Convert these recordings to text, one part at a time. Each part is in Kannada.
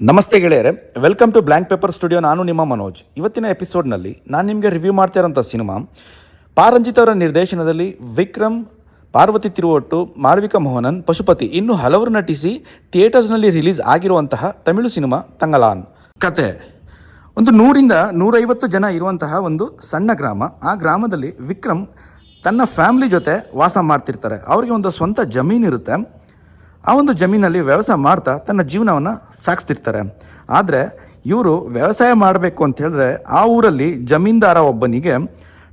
ನಮಸ್ತೆ ಗೆಳೆಯರೆ welcome to blank paper studio ನಾನು ನಿಮ್ಮ ಮನೋಜ್. ಇವತ್ತಿನ ಎಪಿಸೋಡ್ನಲ್ಲಿ ನಾನು ನಿಮಗೆ ರಿವ್ಯೂ ಮಾಡ್ತಾ ಇರೋಂಥ ಸಿನಿಮಾ, ಪಾರಂಜಿತ್ ಅವರ ನಿರ್ದೇಶನದಲ್ಲಿ ವಿಕ್ರಮ್, ಪಾರ್ವತಿ ತಿರುವೊಟ್ಟು, ಮಾಳವಿಕ ಮೋಹನನ್, ಪಶುಪತಿ ಇನ್ನು ಹಲವರು ನಟಿಸಿ ಥಿಯೇಟರ್ಸ್ನಲ್ಲಿ ರಿಲೀಸ್ ಆಗಿರುವಂತಹ ತಮಿಳು ಸಿನಿಮಾ ತಂಗಲಾನ್. ಕತೆ. ಒಂದು ನೂರಿಂದ ನೂರೈವತ್ತು ಜನ ಇರುವಂತಹ ಒಂದು ಸಣ್ಣ ಗ್ರಾಮ. ಆ ಗ್ರಾಮದಲ್ಲಿ ವಿಕ್ರಮ್ ತನ್ನ ಫ್ಯಾಮಿಲಿ ಜೊತೆ ವಾಸ ಮಾಡ್ತಿರ್ತಾರೆ. ಅವರಿಗೆ ಒಂದು ಸ್ವಂತ ಜಮೀನಿರುತ್ತೆ ಆ ಒಂದು ಜಮೀನಲ್ಲಿ ವ್ಯವಸಾಯ ಮಾಡ್ತಾ ತನ್ನ ಜೀವನವನ್ನು ಸಾಗಿಸ್ತಿರ್ತಾರೆ. ಆದರೆ ಇವರು ವ್ಯವಸಾಯ ಮಾಡಬೇಕು ಅಂತ ಹೇಳಿದ್ರೆ ಆ ಊರಲ್ಲಿ ಜಮೀನ್ದಾರ ಒಬ್ಬನಿಗೆ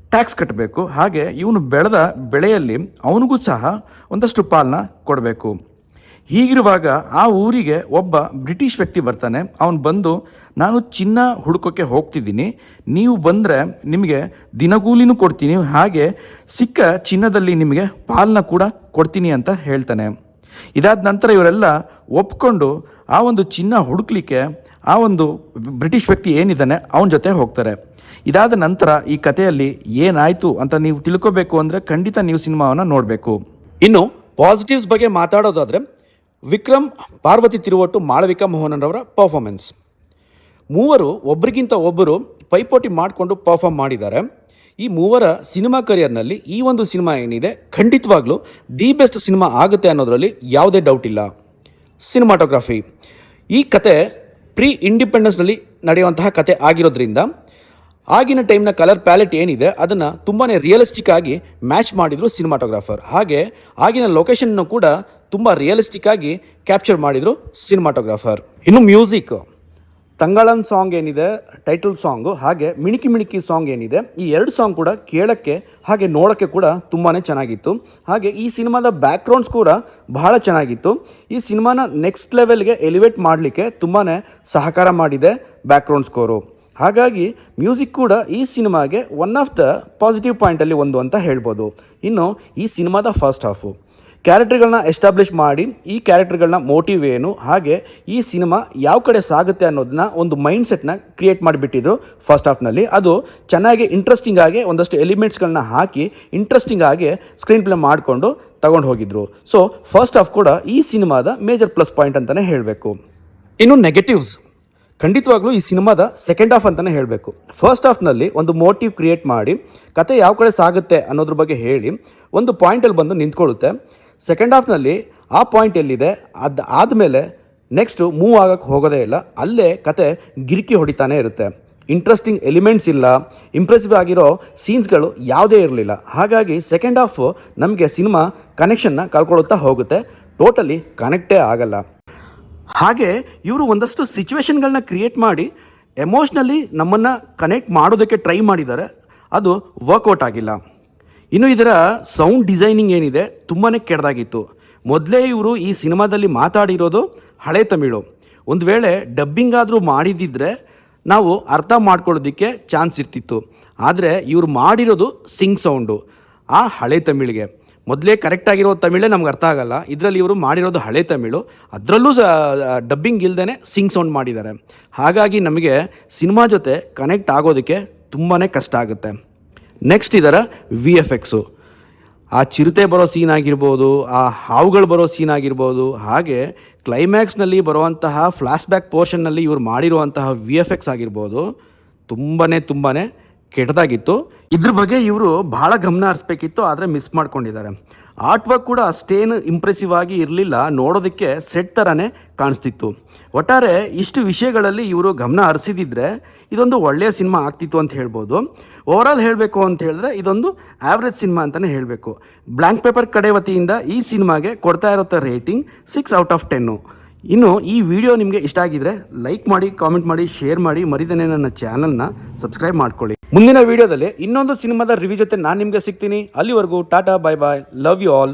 ಟ್ಯಾಕ್ಸ್ ಕಟ್ಟಬೇಕು ಹಾಗೆ ಇವನು ಬೆಳೆದ ಬೆಳೆಯಲ್ಲಿ ಅವನಿಗೂ ಸಹ ಒಂದಷ್ಟು ಪಾಲನ್ನ ಕೊಡಬೇಕು. ಹೀಗಿರುವಾಗ ಆ ಊರಿಗೆ ಒಬ್ಬ ಬ್ರಿಟಿಷ್ ವ್ಯಕ್ತಿ ಬರ್ತಾನೆ. ಅವನು ಬಂದು, ನಾನು ಚಿನ್ನ ಹುಡುಕೋಕ್ಕೆ ಹೋಗ್ತಿದ್ದೀನಿ. ನೀವು ಬಂದರೆ ನಿಮಗೆ ದಿನಗೂಲಿನೂ ಕೊಡ್ತೀನಿ. ಹಾಗೆ ಸಿಕ್ಕ ಚಿನ್ನದಲ್ಲಿ ನಿಮಗೆ ಪಾಲನ್ನ ಕೂಡ ಕೊಡ್ತೀನಿ ಅಂತ ಹೇಳ್ತಾನೆ. ಇದಾದ ನಂತರ ಇವರೆಲ್ಲ ಒಪ್ಕೊಂಡು ಆ ಒಂದು ಚಿನ್ನ ಹುಡುಕ್ಲಿಕ್ಕೆ ಆ ಒಂದು ಬ್ರಿಟಿಷ್ ವ್ಯಕ್ತಿ ಏನಿದ್ದಾನೆ, ಅವನ ಜೊತೆ ಹೋಗ್ತಾರೆ. ಇದಾದ ನಂತರ ಈ ಕಥೆಯಲ್ಲಿ ಏನಾಯಿತು ಅಂತ ನೀವು ತಿಳ್ಕೋಬೇಕು ಅಂದರೆ ಖಂಡಿತ ನೀವು ಸಿನಿಮಾವನ್ನು ನೋಡಬೇಕು. ಇನ್ನು ಪಾಸಿಟಿವ್ಸ್ ಬಗ್ಗೆ ಮಾತಾಡೋದಾದರೆ, ವಿಕ್ರಮ್ ಪಾರ್ವತಿ ತಿರುವಟ್ಟು ಮಾಳವಿಕಾ ಮೋಹನನ್ ಅವರ ಪರ್ಫಾರ್ಮೆನ್ಸ್ ಮೂವರು ಒಬ್ರಿಗಿಂತ ಒಬ್ಬರು ಪೈಪೋಟಿ ಮಾಡಿಕೊಂಡು ಪರ್ಫಾರ್ಮ್ ಮಾಡಿದ್ದಾರೆ. ಈ ಮೂವರ ಸಿನಿಮಾ ಕರಿಯರ್ನಲ್ಲಿ ಈ ಒಂದು ಸಿನಿಮಾ ಏನಿದೆ, ಖಂಡಿತವಾಗ್ಲೂ ದಿ ಬೆಸ್ಟ್ ಸಿನಿಮಾ ಆಗುತ್ತೆ ಅನ್ನೋದರಲ್ಲಿ ಯಾವುದೇ ಡೌಟ್ ಇಲ್ಲ. ಸಿನಿಮಾಟೋಗ್ರಫಿ ಈ ಕತೆ ಪ್ರೀ ಇಂಡಿಪೆಂಡೆನ್ಸ್ನಲ್ಲಿ ನಡೆಯುವಂತಹ ಕತೆ ಆಗಿರೋದ್ರಿಂದ ಆಗಿನ ಟೈಮ್ನ ಕಲರ್ ಪ್ಯಾಲೆಟ್ ಏನಿದೆ, ಅದನ್ನು ತುಂಬಾ ರಿಯಲಿಸ್ಟಿಕ್ ಆಗಿ ಮ್ಯಾಚ್ ಮಾಡಿದರು ಸಿನಿಮಾಟೋಗ್ರಾಫರ್ ಹಾಗೆ ಆಗಿನ ಲೊಕೇಶನ್ನು ಕೂಡ ತುಂಬ ರಿಯಲಿಸ್ಟಿಕ್ ಆಗಿ ಕ್ಯಾಪ್ಚರ್ ಮಾಡಿದರು ಸಿನಿಮಾಟೋಗ್ರಾಫರ್ ಇನ್ನು ಮ್ಯೂಸಿಕ್ ತಂಗಳನ್ ಸಾಂಗ್ ಏನಿದೆ ಟೈಟಲ್ ಸಾಂಗು ಹಾಗೆ ಮಿಣಿಕಿ ಮಿಣಿಕಿ ಸಾಂಗ್ ಏನಿದೆ, ಈ ಎರಡು ಸಾಂಗ್ ಕೂಡ ಕೇಳೋಕ್ಕೆ ಹಾಗೆ ನೋಡೋಕ್ಕೆ ಕೂಡ ತುಂಬಾ ಚೆನ್ನಾಗಿತ್ತು. ಹಾಗೆ ಈ ಸಿನಿಮಾದ ಬ್ಯಾಕ್ಗ್ರೌಂಡ್ಸ್ ಕೂಡ ಬಹಳ ಚೆನ್ನಾಗಿತ್ತು. ಈ ಸಿನಿಮಾನ ನೆಕ್ಸ್ಟ್ ಲೆವೆಲ್ಗೆ ಎಲಿವೇಟ್ ಮಾಡಲಿಕ್ಕೆ ತುಂಬಾ ಸಹಕಾರ ಮಾಡಿದೆ ಬ್ಯಾಕ್ಗ್ರೌಂಡ್ ಸ್ಕೋರು ಹಾಗಾಗಿ ಮ್ಯೂಸಿಕ್ ಕೂಡ ಈ ಸಿನಿಮಾಗೆ ಒನ್ ಆಫ್ ದ ಪಾಸಿಟಿವ್ ಪಾಯಿಂಟಲ್ಲಿ ಒಂದು ಅಂತ ಹೇಳ್ಬೋದು. ಇನ್ನು ಈ ಸಿನಿಮಾದ ಫಸ್ಟ್ ಹಾಫು ಕ್ಯಾರೆಕ್ಟರ್ಗಳನ್ನ ಎಸ್ಟಾಬ್ಲಿಷ್ ಮಾಡಿ, ಈ ಕ್ಯಾರೆಕ್ಟರ್ಗಳನ್ನ ಮೋಟಿವ್ ಏನು, ಹಾಗೆ ಈ ಸಿನಿಮಾ ಯಾವ ಕಡೆ ಸಾಗುತ್ತೆ ಅನ್ನೋದನ್ನ ಒಂದು ಮೈಂಡ್ ಸೆಟ್ನ ಕ್ರಿಯೇಟ್ ಮಾಡಿಬಿಟ್ಟಿದ್ರು ಫಸ್ಟ್ ಹಾಫ್ನಲ್ಲಿ. ಅದು ಚೆನ್ನಾಗಿ ಇಂಟ್ರೆಸ್ಟಿಂಗ್ ಆಗಿ ಒಂದಷ್ಟು ಎಲಿಮೆಂಟ್ಸ್ಗಳನ್ನ ಹಾಕಿ ಇಂಟ್ರೆಸ್ಟಿಂಗ್ ಆಗಿ ಸ್ಕ್ರೀನ್ ಪ್ಲೇ ಮಾಡಿಕೊಂಡು ತಗೊಂಡು ಹೋಗಿದ್ರು. ಸೊ, ಫಸ್ಟ್ ಹಾಫ್ ಕೂಡ ಈ ಸಿನಿಮಾದ ಮೇಜರ್ ಪ್ಲಸ್ ಪಾಯಿಂಟ್ ಅಂತಲೇ ಹೇಳಬೇಕು. ಇನ್ನು ನೆಗೆಟಿವ್ಸ್. ಖಂಡಿತವಾಗ್ಲೂ ಈ ಸಿನಿಮಾದ ಸೆಕೆಂಡ್ ಹಾಫ್ ಅಂತಲೇ ಹೇಳಬೇಕು. ಫಸ್ಟ್ ಹಾಫ್ನಲ್ಲಿ ಒಂದು ಮೋಟಿವ್ ಕ್ರಿಯೇಟ್ ಮಾಡಿ, ಕತೆ ಯಾವ ಕಡೆ ಸಾಗುತ್ತೆ ಅನ್ನೋದ್ರ ಬಗ್ಗೆ ಹೇಳಿ, ಒಂದು ಪಾಯಿಂಟಲ್ಲಿ ಬಂದು ನಿಂತ್ಕೊಳ್ಳುತ್ತೆ. ಸೆಕೆಂಡ್ ಹಾಫ್ನಲ್ಲಿ ಆ ಪಾಯಿಂಟ್ ಎಲ್ಲಿದೆ? ಅದು ಆದಮೇಲೆ ನೆಕ್ಸ್ಟು ಮೂವ್ ಆಗೋಕ್ಕೆ ಹೋಗೋದೇ ಇಲ್ಲ. ಅಲ್ಲೇ ಕತೆ ಗಿರಿಕಿ ಹೊಡಿತಾನೆ ಇರುತ್ತೆ. ಇಂಟ್ರೆಸ್ಟಿಂಗ್ ಎಲಿಮೆಂಟ್ಸ್ ಇಲ್ಲ. ಇಂಪ್ರೆಸಿವ್ ಆಗಿರೋ ಸೀನ್ಸ್ಗಳು ಯಾವುದೇ ಇರಲಿಲ್ಲ. ಹಾಗಾಗಿ ಸೆಕೆಂಡ್ ಹಾಫ್ ನಮಗೆ ಸಿನಿಮಾ ಕನೆಕ್ಷನ್ನ ಕಳ್ಕೊಳ್ಳುತ್ತಾ ಹೋಗುತ್ತೆ. ಟೋಟಲಿ ಕನೆಕ್ಟೇ ಆಗಲ್ಲ. ಹಾಗೆ ಇವರು ಒಂದಷ್ಟು ಸಿಚುವೇಶನ್ಗಳನ್ನ ಕ್ರಿಯೇಟ್ ಮಾಡಿ ಎಮೋಷ್ನಲಿ ನಮ್ಮನ್ನು ಕನೆಕ್ಟ್ ಮಾಡೋದಕ್ಕೆ ಟ್ರೈ ಮಾಡಿದ್ದಾರೆ. ಅದು ವರ್ಕೌಟ್ ಆಗಿಲ್ಲ. ಇನ್ನು ಇದರ ಸೌಂಡ್ ಡಿಸೈನಿಂಗ್ ಏನಿದೆ ತುಂಬಾ ಕೆಡ್ದಾಗಿತ್ತು. ಮೊದಲೇ ಇವರು ಈ ಸಿನಿಮಾದಲ್ಲಿ ಮಾತಾಡಿರೋದು ಹಳೆ ತಮಿಳು. ಒಂದು ವೇಳೆ ಡಬ್ಬಿಂಗ್ ಆದರೂ ಮಾಡಿದ್ದಿದ್ರೆ ನಾವು ಅರ್ಥ ಮಾಡ್ಕೊಳ್ಳೋದಕ್ಕೆ ಚಾನ್ಸ್ ಇರ್ತಿತ್ತು. ಆದರೆ ಇವರು ಮಾಡಿರೋದು ಸಿಂಗ್ ಸೌಂಡು ಆ ಹಳೆ ತಮಿಳಿಗೆ. ಮೊದಲೇ ಕರೆಕ್ಟಾಗಿರೋ ತಮಿಳೇ ನಮ್ಗೆ ಅರ್ಥ ಆಗಲ್ಲ. ಇದರಲ್ಲಿ ಇವರು ಮಾಡಿರೋದು ಹಳೆ ತಮಿಳು. ಅದರಲ್ಲೂ ಡಬ್ಬಿಂಗ್ ಇಲ್ಲದೇ ಸಿಂಗ್ ಸೌಂಡ್ ಮಾಡಿದ್ದಾರೆ. ಹಾಗಾಗಿ ನಮಗೆ ಸಿನಿಮಾ ಜೊತೆ ಕನೆಕ್ಟ್ ಆಗೋದಕ್ಕೆ ತುಂಬಾ ಕಷ್ಟ ಆಗುತ್ತೆ. ನೆಕ್ಸ್ಟ್ ಇದರ ವಿ ಎಫ್ ಎಕ್ಸು ಆ ಚಿರತೆ ಬರೋ ಸೀನ್ ಆಗಿರ್ಬೋದು, ಆ ಹಾವುಗಳು ಬರೋ ಸೀನ್ ಆಗಿರ್ಬೋದು, ಹಾಗೆ ಕ್ಲೈಮ್ಯಾಕ್ಸ್ನಲ್ಲಿ ಬರುವಂತಹ ಫ್ಲ್ಯಾಶ್ ಬ್ಯಾಕ್ ಪೋರ್ಷನ್ನಲ್ಲಿ ಇವರು ಮಾಡಿರುವಂತಹ ವಿ ಎಫ್ ಎಕ್ಸ್ ಆಗಿರ್ಬೋದು ತುಂಬಾ ತುಂಬಾ ಕೆಟ್ಟದಾಗಿತ್ತು. ಇದ್ರ ಬಗ್ಗೆ ಇವರು ಬಹಳ ಗಮನ ಹರಿಸ್ಬೇಕಿತ್ತು, ಆದರೆ ಮಿಸ್ ಮಾಡ್ಕೊಂಡಿದ್ದಾರೆ. ಆರ್ಟ್ ವರ್ಕ್ ಕೂಡ ಅಷ್ಟೇನು ಇಂಪ್ರೆಸಿವ್ ಆಗಿ ಇರಲಿಲ್ಲ, ನೋಡೋದಕ್ಕೆ ಸೆಟ್ ಥರನೇ ಕಾಣಿಸ್ತಿತ್ತು. ಒಟ್ಟಾರೆ ಇಷ್ಟು ವಿಷಯಗಳಲ್ಲಿ ಇವರು ಗಮನ ಹರಿಸಿದಿದ್ರೆ ಇದೊಂದು ಒಳ್ಳೆಯ ಸಿನಿಮಾ ಆಗ್ತಿತ್ತು ಅಂತ ಹೇಳ್ಬೋದು. ಓವರಾಲ್ ಹೇಳಬೇಕು ಅಂತ ಹೇಳಿದ್ರೆ ಇದೊಂದು ಆ್ಯಾವ್ರೇಜ್ ಸಿನಿಮಾ ಅಂತಲೇ ಹೇಳಬೇಕು. ಬ್ಲ್ಯಾಂಕ್ ಪೇಪರ್ ಕಡೆ ವತಿಯಿಂದ ಈ ಸಿನಿಮಾಗೆ ಕೊಡ್ತಾ ಇರೋಂಥ rating six out of ten ಇನ್ನು ಈ ವಿಡಿಯೋ ನಿಮಗೆ ಇಷ್ಟ ಆಗಿದ್ರೆ ಲೈಕ್ ಮಾಡಿ ಕಾಮೆಂಟ್ ಮಾಡಿ ಶೇರ್ ಮಾಡಿ, ಮರಿದನೇ ನನ್ನ ಚಾನಲ್ನ ಸಬ್ಸ್ಕ್ರೈಬ್ ಮಾಡ್ಕೊಳ್ಳಿ. ಮುಂದಿನ ವಿಡಿಯೋದಲ್ಲಿ ಇನ್ನೊಂದು ಸಿನಿಮಾದ ರಿವ್ಯೂ ಜೊತೆ ನಾನು ನಿಮಗೆ ಸಿಗ್ತೀನಿ. ಅಲ್ಲಿವರೆಗೂ tata bye bye love you all